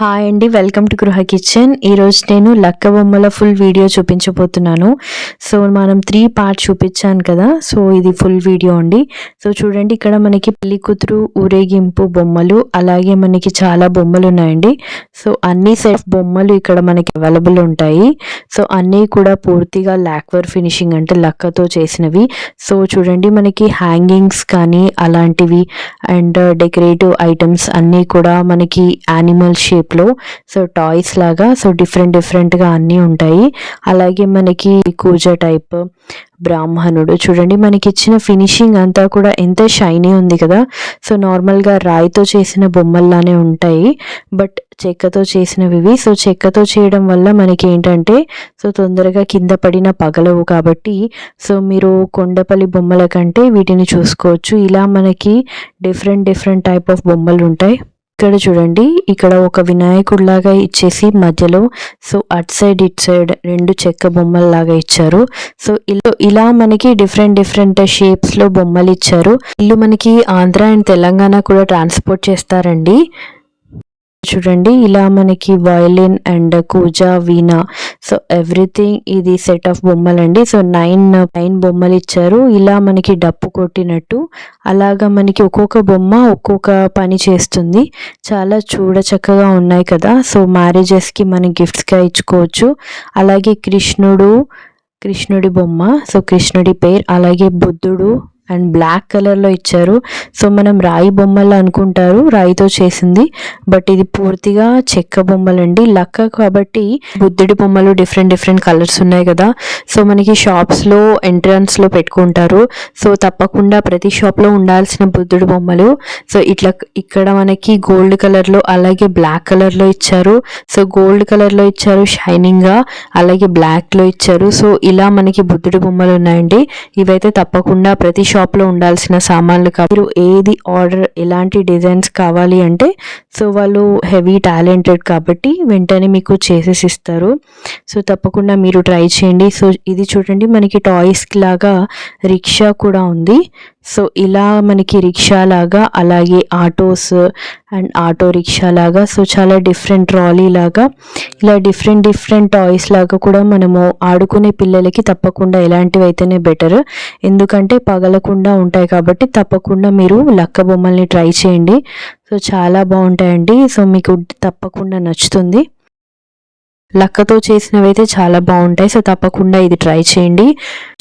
Hi అండి welcome to గృహ kitchen ఈరోజు నేను లక్క బొమ్మల ఫుల్ వీడియో చూపించబోతున్నాను. సో మనం త్రీ పార్ట్ చూపించాను కదా సో ఇది ఫుల్ వీడియో అండి. సో చూడండి ఇక్కడ మనకి పెళ్ళి కూతురు ఊరేగింపు బొమ్మలు అలాగే మనకి చాలా బొమ్మలు ఉన్నాయండి. సో అన్ని సెట్ బొమ్మలు ఇక్కడ మనకి అవైలబుల్ ఉంటాయి. సో అన్నీ కూడా పూర్తిగా లాక్వర్ ఫినిషింగ్ అంటే లక్కతో చేసినవి. సో చూడండి మనకి హ్యాంగింగ్స్ కానీ అలాంటివి అండ్ డెకరేటివ్ ఐటమ్స్ అన్నీ కూడా మనకి యానిమల్ షేప్ షేప్లో సో టాయ్స్ లాగా సో డిఫరెంట్ డిఫరెంట్గా అన్నీ ఉంటాయి. అలాగే మనకి కూజ టైప్ బ్రాహ్మణుడు. చూడండి మనకి ఇచ్చిన ఫినిషింగ్ అంతా కూడా ఎంత షైనీ ఉంది కదా. సో నార్మల్గా రాయితో చేసిన బొమ్మల్లానే ఉంటాయి. బట్ చెక్కతో చేసినవి ఇవి. సో చెక్కతో చేయడం వల్ల మనకి ఏంటంటే సో తొందరగా కింద పడిన పగలవు కాబట్టి సో మీరు కొండపల్లి బొమ్మల కంటే వీటిని చూసుకోవచ్చు. ఇలా మనకి డిఫరెంట్ డిఫరెంట్ టైప్ ఆఫ్ బొమ్మలు ఉంటాయి ఇక్కడ చూడండి ఇక్కడ ఒక వినాయకుడిలాగా ఇచ్చేసి మధ్యలో so at side it side రెండు చెక్క బొమ్మల్లాగా ఇచ్చారు. సో ఇలా ఇలా మనకి డిఫరెంట్ డిఫరెంట్ షేప్స్లో బొమ్మలు ఇచ్చారు ఇల్లు మనకి ఆంధ్ర అండ్ తెలంగాణ కూడా ట్రాన్స్పోర్ట్ చేస్తారండి. చూడండి. ఇలా మనకి వయలిన్ అండ్ కూజా వీణా సో ఎవ్రీథింగ్ ఇది సెట్ ఆఫ్ బొమ్మలండి. సో నైన్ నైన్ బొమ్మలు ఇచ్చారు. ఇలా మనకి డప్పు కొట్టినట్టు అలాగా మనకి ఒక్కొక్క బొమ్మ ఒక్కొక్క పని చేస్తుంది. చాలా చూడ చక్కగా ఉన్నాయి కదా. సో మ్యారేజెస్కి మనం గిఫ్ట్స్గా ఇచ్చుకోవచ్చు. అలాగే కృష్ణుడు కృష్ణుడి బొమ్మ సో కృష్ణుడి పేరు అలాగే బుద్ధుడు అండ్ బ్లాక్ కలర్లో ఇచ్చారు. సో మనం రాయి బొమ్మలు అనుకుంటారు. రాయితో చేసింది. బట్ ఇది పూర్తిగా చెక్క బొమ్మలండి. లక్క కాబట్టి బుద్ధుడి బొమ్మలు డిఫరెంట్ డిఫరెంట్ కలర్స్ ఉన్నాయి కదా. సో మనకి షాప్స్లో ఎంట్రన్స్లో పెట్టుకుంటారు. సో తప్పకుండా ప్రతి షాప్లో ఉండాల్సిన బుద్ధుడి బొమ్మలు. సో ఇట్లా ఇక్కడ మనకి గోల్డ్ కలర్లో అలాగే బ్లాక్ కలర్లో ఇచ్చారు. సో గోల్డ్ కలర్లో ఇచ్చారు షైనింగ్గా. అలాగే బ్లాక్లో ఇచ్చారు. సో ఇలా మనకి బుద్ధుడి బొమ్మలు ఉన్నాయండి. ఇవైతే తప్పకుండా ప్రతి షాప్ షాప్లో ఉండాల్సిన సామాన్లు కాబట్టి మీరు ఏది ఆర్డర్ ఎలాంటి డిజైన్స్ కావాలి అంటే సో వాళ్ళు హెవీ టాలెంటెడ్ కాబట్టి వెంటనే మీకు చేసేసి ఇస్తారు. సో తప్పకుండా మీరు ట్రై చేయండి. సో ఇది చూడండి మనకి టాయ్స్ లాగా రిక్షా కూడా ఉంది. సో ఇలా మనకి రిక్షా లాగా అలాగే ఆటోస్ అండ్ ఆటో రిక్షా లాగా సో చాలా డిఫరెంట్ ట్రాలీ లాగా ఇలా డిఫరెంట్ డిఫరెంట్ టాయ్స్ లాగా కూడా మనము ఆడుకునే పిల్లలకి తప్పకుండా ఎలాంటివి అయితేనే బెటర్ ఎందుకంటే పగలకుండా ఉంటాయి కాబట్టి తప్పకుండా మీరు లక్క బొమ్మల్ని ట్రై చేయండి. సో చాలా బాగుంటాయండి. సో మీకు తప్పకుండా నచ్చుతుంది. లక్కతో చేసినవి అయితే చాలా బాగుంటాయి. సో తప్పకుండా ఇది ట్రై చేయండి.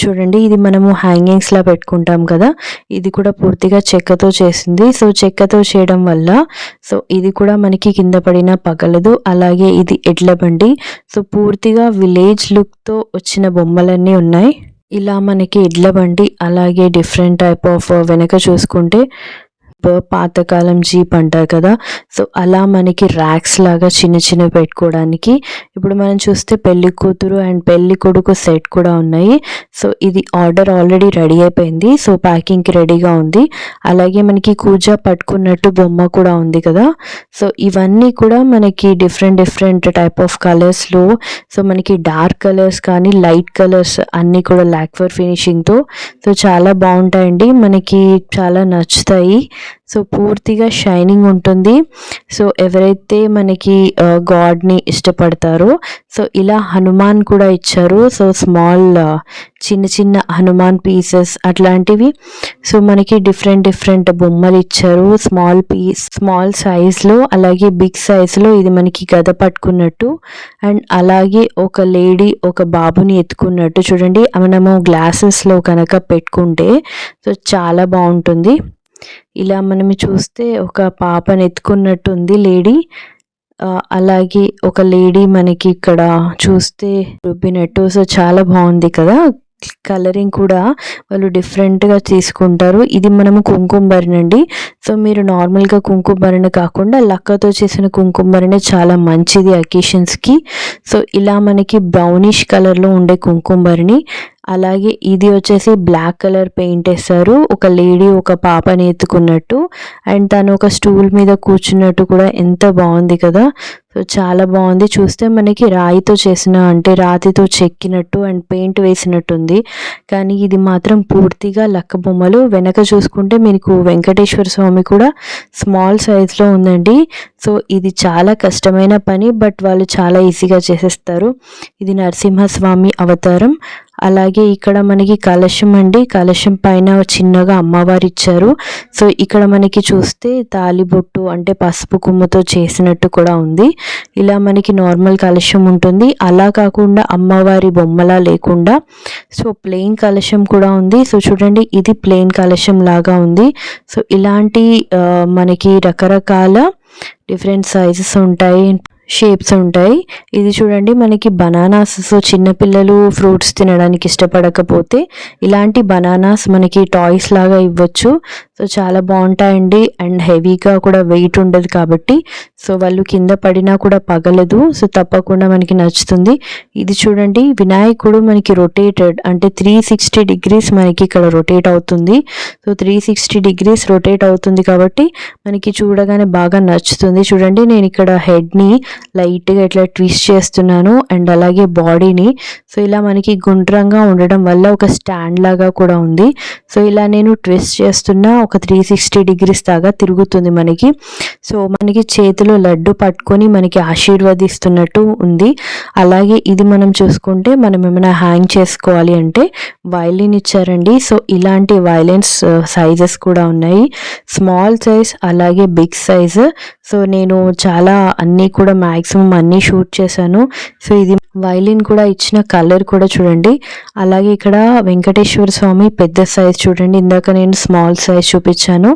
చూడండి ఇది మనము హ్యాంగింగ్స్ లా పెట్టుకుంటాం కదా. ఇది కూడా పూర్తిగా చెక్కతో చేసింది. సో చెక్కతో చేయడం వల్ల సో ఇది కూడా మనకి కింద పడిన పగలదు. అలాగే ఇది ఎడ్ల బండి. సో పూర్తిగా విలేజ్ లుక్తో వచ్చిన బొమ్మలన్నీ ఉన్నాయి. ఇలా మనకి ఎడ్ల బండి అలాగే డిఫరెంట్ టైప్ ఆఫ్ వెనక చూసుకుంటే పాతకాలం జీప్ అంటారు కదా. సో అలా మనకి ర్యాక్స్ లాగా చిన్న చిన్న పెట్టుకోవడానికి ఇప్పుడు మనం చూస్తే పెళ్ళి కూతురు అండ్ పెళ్ళి కొడుకు సెట్ కూడా ఉన్నాయి. సో ఇది ఆర్డర్ ఆల్రెడీ రెడీ అయిపోయింది. సో ప్యాకింగ్కి రెడీగా ఉంది. అలాగే మనకి కూజా పట్టుకున్నట్టు బొమ్మ కూడా ఉంది కదా. సో ఇవన్నీ కూడా మనకి డిఫరెంట్ డిఫరెంట్ టైప్ ఆఫ్ కలర్స్లో సో మనకి డార్క్ కలర్స్ కానీ లైట్ కలర్స్ అన్నీ కూడా లాక్వర్ ఫినిషింగ్తో సో చాలా బాగుంటాయండి. మనకి చాలా నచ్చుతాయి. సో పూర్తిగా షైనింగ్ ఉంటుంది. సో ఎవరైతే మనకి గాడ్ని ఇష్టపడతారో సో ఇలా హనుమాన్ కూడా ఇచ్చారు. సో స్మాల్ చిన్న చిన్న హనుమాన్ పీసెస్ అట్లాంటివి. సో మనకి డిఫరెంట్ డిఫరెంట్ బొమ్మలు ఇచ్చారు. స్మాల్ పీస్ స్మాల్ సైజ్లో అలాగే బిగ్ సైజ్లో ఇది మనకి గద పట్టుకున్నట్టు. అండ్ అలాగే ఒక లేడీ ఒక బాబుని ఎత్తుకున్నట్టు చూడండి. మనము గ్లాసెస్లో కనుక పెట్టుకుంటే సో చాలా బాగుంటుంది. ఇలా మనం చూస్తే ఒక పాపని ఎత్తుకున్నట్టుంది లేడీ. అలాగే ఒక లేడీ మనకి ఇక్కడ చూస్తే రుబ్బినట్టు. సో చాలా బాగుంది కదా. కలరింగ్ కూడా వాళ్ళు డిఫరెంట్గా తీసుకుంటారు. ఇది మనము కుంకుమ అండి సో మీరు నార్మల్గా కుంకుమభరణ కాకుండా లక్కతో చేసిన కుంకుమ చాలా మంచిది అకేషన్స్కి. సో ఇలా మనకి బ్రౌనిష్ కలర్లో ఉండే కుంకుమభరణి అలాగే ఇది వచ్చేసి బ్లాక్ కలర్ పెయింట్ వేస్తారు ఒక లేడీ ఒక పాపని ఎత్తుకున్నట్టు. అండ్ తను ఒక స్టూల్ మీద కూర్చున్నట్టు కూడా ఎంత బాగుంది కదా. సో చాలా బాగుంది. చూస్తే మనకి రాయితో చేసిన అంటే రాతితో చెక్కినట్టు అండ్ పెయింట్ వేసినట్టుంది. కానీ ఇది మాత్రం పూర్తిగా లక్క బొమ్మలు. వెనక చూసుకుంటే మీకు వెంకటేశ్వర స్వామి కూడా స్మాల్ సైజ్లో ఉందండి. సో ఇది చాలా కష్టమైన పని బట్ వాళ్ళు చాలా ఈజీగా చేసేస్తారు. ఇది నరసింహస్వామి అవతారం. అలాగే ఇక్కడ మనకి కలశం అండి. కలశం పైన చిన్నగా అమ్మవారు ఇచ్చారు. సో ఇక్కడ మనకి చూస్తే తాలిబొట్టు అంటే పసుపు కుమ్ముతో చేసినట్టు కూడా ఉంది. ఇలా మనకి నార్మల్ కలశం ఉంటుంది. అలా కాకుండా అమ్మవారి బొమ్మలా లేకుండా సో ప్లెయిన్ కలశం కూడా ఉంది. సో చూడండి ఇది ప్లెయిన్ కలశం లాగా ఉంది. సో ఇలాంటి మనకి రకరకాల డిఫరెంట్ సైజెస్ ఉంటాయి. షేప్స్ ఉంటాయి. ఇది చూడండి మనకి బనానాస్ సో చిన్నపిల్లలు ఫ్రూట్స్ తినడానికి ఇష్టపడకపోతే ఇలాంటి బనానాస్ మనకి టాయ్స్ లాగా ఇవ్వచ్చు. సో చాలా బాగుంటాయండి. అండ్ హెవీగా కూడా వెయిట్ ఉండదు కాబట్టి సో వాళ్ళు కింద పడినా కూడా పగలదు. సో తప్పకుండా మనకి నచ్చుతుంది. ఇది చూడండి వినాయకుడు మనకి రొటేటెడ్ అంటే త్రీ సిక్స్టీ డిగ్రీస్ మనకి ఇక్కడ రొటేట్ అవుతుంది. So three sixty degrees rotate అవుతుంది కాబట్టి మనకి చూడగానే బాగా నచ్చుతుంది. చూడండి నేను ఇక్కడ హెడ్ని లైట్గా ఇట్లా ట్విస్ట్ చేస్తున్నాను అండ్ అలాగే బాడీని సో ఇలా మనకి గుండ్రంగా ఉండడం వల్ల ఒక స్టాండ్ లాగా కూడా ఉంది. సో ఇలా నేను ట్విస్ట్ చేస్తున్నా ఒక త్రీ సిక్స్టీ డిగ్రీస్ దాకా తిరుగుతుంది మనకి. సో మనకి చేతిలో లడ్డు పట్టుకొని మనకి ఆశీర్వదిస్తున్నట్టు ఉంది. అలాగే ఇది మనం చూసుకుంటే మనం ఏమైనా హ్యాంగ్ చేసుకోవాలి అంటే వైలిన్ ఇచ్చారండి. సో ఇలాంటి వైలెన్స్ సైజెస్ uh, కూడా ఉన్నాయి. స్మాల్ సైజ్ అలాగే బిగ్ సైజ్ సో నేను చాలా అన్నీ కూడా మ్యాక్సిమం అన్నీ షూట్ చేశాను. సో ఇది వైలిన్ కూడా ఇచ్చిన కలర్ కూడా చూడండి. అలాగే ఇక్కడ వెంకటేశ్వర స్వామి పెద్ద సైజ్ చూడండి. ఇందాక నేను స్మాల్ సైజ్ చూపించాను.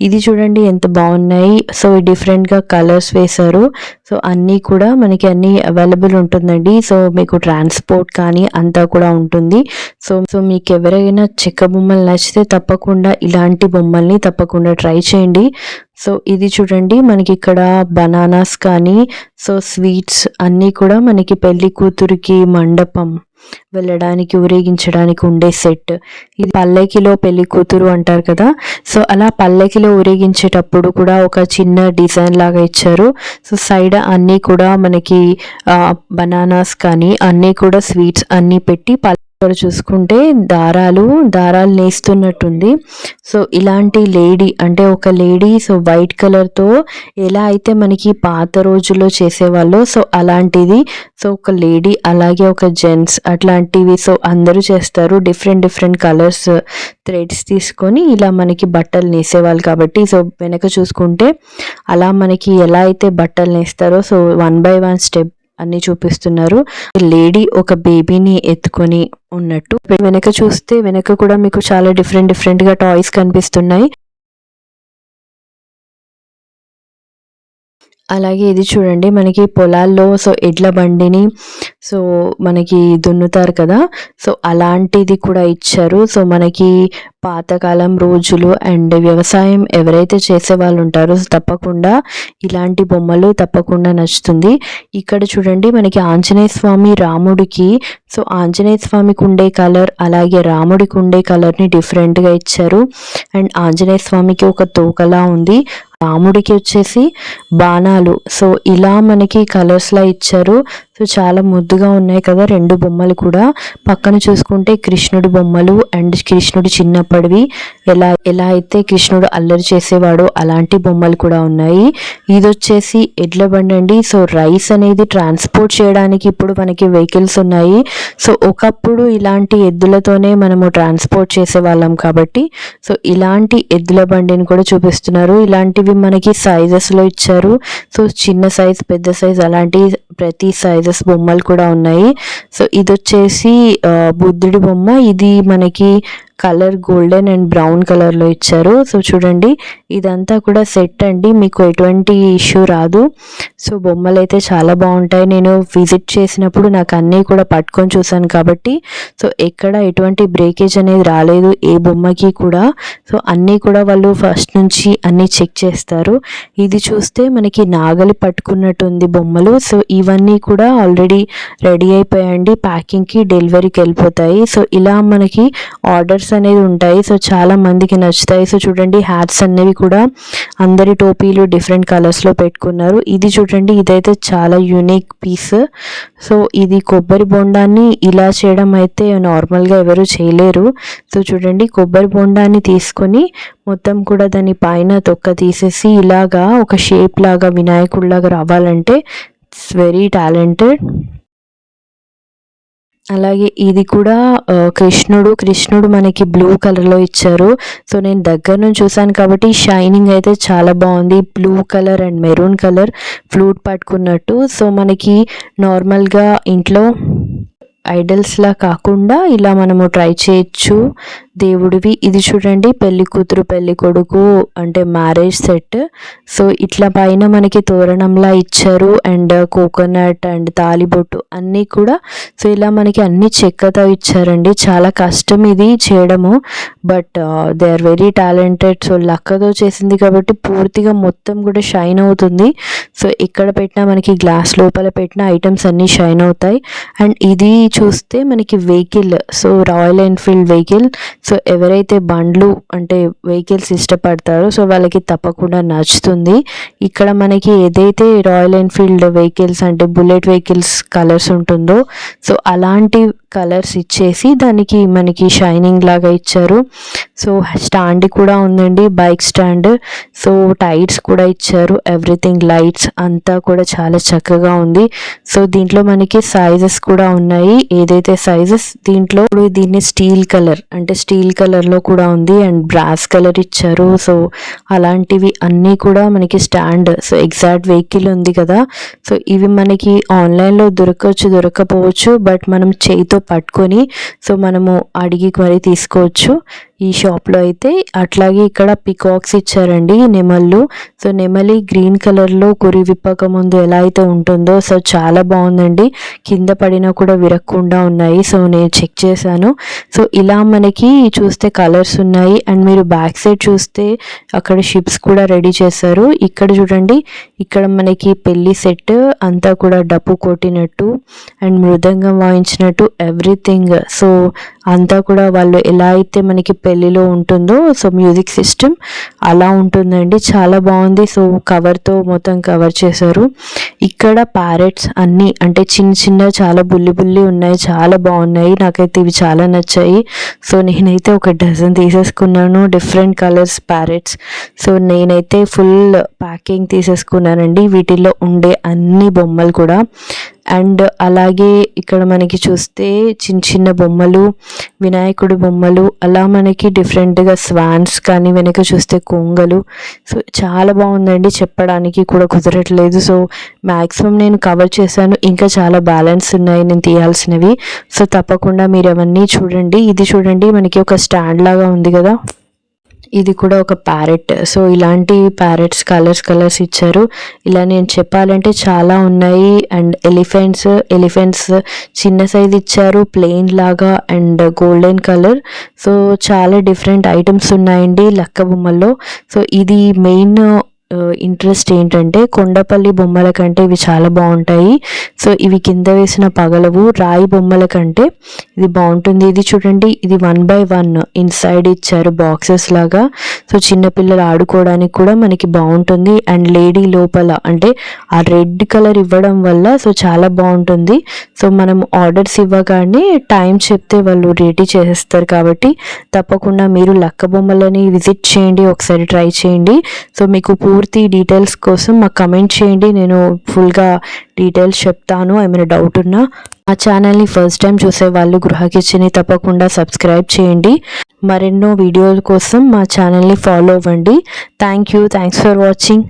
ఇది చూడండి ఎంత బాగున్నాయి. సో డిఫరెంట్గా కలర్స్ వేశారు. సో అన్నీ కూడా మనకి అన్నీ అవైలబుల్ ఉంటుందండి. సో మీకు ట్రాన్స్పోర్ట్ కానీ అంతా కూడా ఉంటుంది. సో సో మీకు ఎవరైనా చెక్క బొమ్మలు నచ్చితే తప్పకుండా ఇలాంటి బొమ్మల్ని తప్పకుండా ట్రై చేయండి. సో ఇది చూడండి మనకి ఇక్కడ బనానాస్ కానీ సో స్వీట్స్ అన్నీ కూడా మనకి పెళ్ళి కూతురికి మండపం వెళ్ళడానికి ఊరేగించడానికి ఉండే సెట్. ఇది పల్లెకిలో పెళ్ళి కూతురు అంటారు కదా. సో అలా పల్లెకిలో ఊరేగించేటప్పుడు కూడా ఒక చిన్న డిజైన్ లాగా ఇచ్చారు. సో సైడ్ అన్నీ కూడా మనకి బనానాస్ కానీ అన్నీ కూడా స్వీట్స్ అన్నీ పెట్టి ఇక్కడ చూసుకుంటే దారాలు దారాలు నేస్తున్నట్టుంది. సో ఇలాంటి లేడీ అంటే ఒక లేడీ సో వైట్ కలర్తో ఎలా అయితే మనకి పాత రోజుల్లో చేసేవాళ్ళు సో అలాంటిది. సో ఒక లేడీ అలాగే ఒక జెంట్స్ అట్లాంటివి సో అందరూ చేస్తారు. డిఫరెంట్ డిఫరెంట్ కలర్స్ థ్రెడ్స్ తీసుకొని ఇలా మనకి బట్టలు నేసేవాళ్ళు కాబట్టి సో వెనక చూసుకుంటే అలా మనకి ఎలా అయితే బట్టలు నేస్తారో so one by one step అన్ని చూపిస్తున్నారు. లేడీ ఒక బేబీని ఎత్తుకొని ఉన్నట్టు. వెనక చూస్తే వెనక కూడా మీకు చాలా డిఫరెంట్ డిఫరెంట్గా టాయ్స్ కనిపిస్తున్నాయి. అలాగే ఇది చూడండి మనకి పొలాల్లో సో ఎడ్ల బండిని సో మనకి దున్నుతారు కదా. సో అలాంటిది కూడా ఇచ్చారు. సో మనకి పాతకాలం రోజులు అండ్ వ్యవసాయం ఎవరైతే చేసే వాళ్ళు ఉంటారో తప్పకుండా ఇలాంటి బొమ్మలు తప్పకుండా నచ్చుతుంది. ఇక్కడ చూడండి మనకి ఆంజనేయ స్వామి రాముడికి సో ఆంజనేయ స్వామికి ఉండే కలర్ అలాగే రాముడికి ఉండే కలర్ని డిఫరెంట్గా ఇచ్చారు. అండ్ ఆంజనేయ స్వామికి ఒక తోకలా ఉంది. రాముడికి వచ్చేసి బాణాలు. సో ఇలా మనకి కలర్స్లా ఇచ్చారు. సో చాలా ముద్దుగా ఉన్నాయి కదా రెండు బొమ్మలు కూడా. పక్కన చూసుకుంటే కృష్ణుడి బొమ్మలు అండ్ కృష్ణుడు చిన్నప్పటివి ఎలా ఎలా అయితే కృష్ణుడు అల్లరి చేసేవాడో అలాంటి బొమ్మలు కూడా ఉన్నాయి. ఇది వచ్చేసి ఎడ్ల బండి అండి. సో రైస్ అనేది ట్రాన్స్పోర్ట్ చేయడానికి ఇప్పుడు మనకి వెహికల్స్ ఉన్నాయి. సో ఒకప్పుడు ఇలాంటి ఎద్దులతోనే మనము ట్రాన్స్పోర్ట్ చేసేవాళ్ళం కాబట్టి. సో ఇలాంటి ఎద్దుల బండిని కూడా చూపిస్తున్నారు. ఇలాంటివి మనకి సైజెస్లో ఇచ్చారు. సో చిన్న సైజ్ పెద్ద సైజ్ అలాంటి ప్రతి సైజెస్ బొమ్మలు కూడా ఉన్నాయి. సో ఇది వచ్చేసి బుద్ధుడి బొమ్మ. ఇది మనకి కలర్ గోల్డెన్ అండ్ బ్రౌన్ కలర్లో ఇచ్చారు. సో చూడండి ఇదంతా కూడా సెట్ అండి. మీకు ఎటువంటి ఇష్యూ రాదు. సో బొమ్మలు అయితే చాలా బాగుంటాయి. నేను విజిట్ చేసినప్పుడు నాకు అన్నీ కూడా పట్టుకొని చూసాను కాబట్టి. సో ఎక్కడ ఎటువంటి బ్రేకేజ్ అనేది రాలేదు ఏ బొమ్మకి కూడా. సో అన్నీ కూడా వాళ్ళు ఫస్ట్ నుంచి అన్నీ చెక్ చేస్తారు. ఇది చూస్తే మనకి నాగలి పట్టుకున్నట్టుంది బొమ్మలు. సో ఇవన్నీ కూడా ఆల్రెడీ రెడీ అయిపోయాయండి. ప్యాకింగ్కి డెలివరీకి వెళ్ళిపోతాయి. సో ఇలా మనకి ఆర్డర్స్ అనేది ఉంటాయి. సో చాలా మందికి నచ్చుతాయి. సో చూడండి హ్యాట్స్ అనేవి కూడా అందరి టోపీలు డిఫరెంట్ కలర్స్లో పెట్టుకున్నారు. ఇది చూడండి ఇదైతే చాలా యూనిక్ పీస్ సో ఇది కొబ్బరి బొండాన్ని ఇలా చేయడం అయితే నార్మల్గా ఎవరు చేయలేరు. సో చూడండి కొబ్బరి బొండాన్ని తీసుకొని మొత్తం కూడా దాని పైన తొక్క తీసేసి ఇలాగా ఒక షేప్ లాగా వినాయకుడిలాగా రావాలంటే ఇట్స్ వెరీ టాలెంటెడ్ అలాగే ఇది కూడా కృష్ణుడు కృష్ణుడు మనకి బ్లూ కలర్లో ఇచ్చారు. సో నేను దగ్గర నుంచి చూసాను కాబట్టి షైనింగ్ అయితే చాలా బాగుంది. Blue colour and maroon colour flute పట్టుకున్నట్టు. So మనకి నార్మల్గా ఇంట్లో ఐడల్స్లా కాకుండా ఇలా మనము ట్రై చేయొచ్చు. దేవుడివి. ఇది చూడండి పెళ్ళి కూతురు పెళ్ళి కొడుకు అంటే మ్యారేజ్ సెట్ సో ఇట్లా పైన మనకి తోరణంలా ఇచ్చారు అండ్ కోకోనట్ అండ్ తాలిబొట్టు అన్నీ కూడా. సో ఇలా మనకి అన్ని చెక్కతో ఇచ్చారండి. చాలా కష్టం ఇది చేయడము. But they are very talented so లక్కతో చేసింది కాబట్టి పూర్తిగా మొత్తం కూడా షైన్ అవుతుంది. సో ఇక్కడ పెట్టినా మనకి గ్లాస్ లోపల పెట్టిన ఐటమ్స్ అన్నీ షైన్ అవుతాయి. అండ్ ఇది చూస్తే మనకి vehicle so Royal Enfield vehicle so ఎవరైతే బండ్లు అంటే వెహికల్స్ ఇష్టపడతారో సో వాళ్ళకి తప్పకుండా నచ్చుతుంది. ఇక్కడ మనకి ఏదైతే రాయల్ ఎన్ఫీల్డ్ వెహికల్స్ అంటే బుల్లెట్ వెహికల్స్ కలర్స్ ఉంటుందో సో అలాంటి కలర్స్ ఇచ్చేసి దానికి మనకి షైనింగ్ లాగా ఇచ్చారు. సో స్టాండ్ కూడా ఉందండి బైక్ స్టాండ్. సో టైర్స్ కూడా ఇచ్చారు ఎవ్రీథింగ్ లైట్స్ అంతా కూడా చాలా చక్కగా ఉంది. సో దీంట్లో మనకి సైజెస్ కూడా ఉన్నాయి. ఏదైతే సైజెస్ దీంట్లో దీన్ని స్టీల్ కలర్ అంటే స్టీల్ స్టీల్ కలర్లో కూడా ఉంది అండ్ బ్రాస్ కలర్ ఇచ్చారు. సో అలాంటివి అన్నీ కూడా మనకి స్టాండ్. సో ఎగ్జాక్ట్ వెహికల్ ఉంది కదా. సో ఇవి మనకి ఆన్లైన్లో దొరకవచ్చు దొరకపోవచ్చు బట్ మనం చేయితో పట్టుకొని సో మనము అడిగి మరీ తీసుకోవచ్చు. ఈ షాప్లో అయితే అట్లాగే ఇక్కడ పికాక్స్ ఇచ్చారండి నెమళ్ళు. సో నెమలి గ్రీన్ కలర్లో కురి విప్పక ముందు ఎలా అయితే ఉంటుందో సో చాలా బాగుందండి. కింద పడినా కూడా విరక్కుండా ఉన్నాయి. సో నేను చెక్ చేశాను. సో ఇలా మనకి చూస్తే కలర్స్ ఉన్నాయి అండ్ మీరు బ్యాక్ సైడ్ చూస్తే అక్కడ షిప్స్ కూడా రెడీ చేశారు. ఇక్కడ చూడండి ఇక్కడ మనకి పెళ్ళి సెట్ అంతా కూడా డప్పు కొట్టినట్టు అండ్ మృదంగం వాయించినట్టు ఎవ్రీథింగ్ సో అంతా కూడా వాళ్ళు ఎలా అయితే మనకి పెళ్ళిలో ఉంటుందో సో మ్యూజిక్ సిస్టమ్ అలా ఉంటుందండి. చాలా బాగుంది. సో కవర్తో మొత్తం కవర్ చేశారు. ఇక్కడ ప్యారెట్స్ అన్నీ అంటే చిన్న చిన్న చాలా బుల్లి బుల్లి ఉన్నాయి చాలా బాగున్నాయి. నాకైతే ఇవి చాలా నచ్చాయి. సో నేనైతే ఒక డజన్ తీసేసుకున్నాను. Different colours parrots. సో నేనైతే ఫుల్ ప్యాకింగ్ తీసేసుకున్నానండి. వీటిల్లో ఉండే అన్ని బొమ్మలు కూడా. అండ్ అలాగే ఇక్కడ మనకి చూస్తే చిన్న చిన్న బొమ్మలు వినాయకుడి బొమ్మలు అలా మనకి డిఫరెంట్గా స్వాన్స్ కానీ వెనక చూస్తే కొంగలు. సో చాలా బాగుందండి చెప్పడానికి కూడా కుదరట్లేదు. సో మ్యాక్సిమం నేను కవర్ చేశాను. ఇంకా చాలా బ్యాలెన్స్ ఉన్నాయి నేను తీయాల్సినవి. సో తప్పకుండా మీరు అవన్నీ చూడండి. ఇది చూడండి మనకి ఒక స్టాండ్ లాగా ఉంది కదా. ఇది కూడా ఒక ప్యారెట్ సో ఇలాంటి ప్యారెట్స్ కలర్స్ కలర్స్ ఇచ్చారు. ఇలా నేను చెప్పాలంటే చాలా ఉన్నాయి. అండ్ ఎలిఫెంట్స్ ఎలిఫెంట్స్ చిన్న సైజ్ ఇచ్చారు. ప్లెయిన్ లాగా అండ్ గోల్డెన్ కలర్ సో చాలా డిఫరెంట్ ఐటమ్స్ ఉన్నాయండి లక్క బొమ్మల్లో. సో ఇది మెయిన్ ఇంట్రెస్ట్ ఏంటంటే కొండపల్లి బొమ్మల కంటే ఇవి చాలా బాగుంటాయి. సో ఇవి కింద వేసిన పగలవు రాయి బొమ్మల కంటే ఇది బాగుంటుంది. ఇది చూడండి ఇది వన్ బై వన్ ఇన్సైడ్ ఇచ్చారు బాక్సెస్ లాగా. సో చిన్నపిల్లలు ఆడుకోవడానికి కూడా మనకి బాగుంటుంది. అండ్ లేడీ లోపల అంటే ఆ రెడ్ కలర్ ఇవ్వడం వల్ల సో చాలా బాగుంటుంది. సో మనం ఆర్డర్స్ ఇవ్వగానే టైం చెప్తే వాళ్ళు రెడీ చేసేస్తారు కాబట్టి తప్పకుండా మీరు లక్క బొమ్మలని విజిట్ చేయండి ఒకసారి ట్రై చేయండి. సో మీకు పూర్తి డీటెయిల్స్ కోసం మాకు కమెంట్ చేయండి. నేను ఫుల్గా డీటెయిల్స్ చెప్తాను. ఏమైనా డౌట్ ఉన్నా ఆ ఛానల్ని ఫస్ట్ టైం చూసే వాళ్ళు గృహ కిచెన్ని తప్పకుండా సబ్స్క్రైబ్ చేయండి. మరెన్నో వీడియోల కోసం మా ఛానల్ని ఫాలో అవ్వండి. Thank you thanks for watching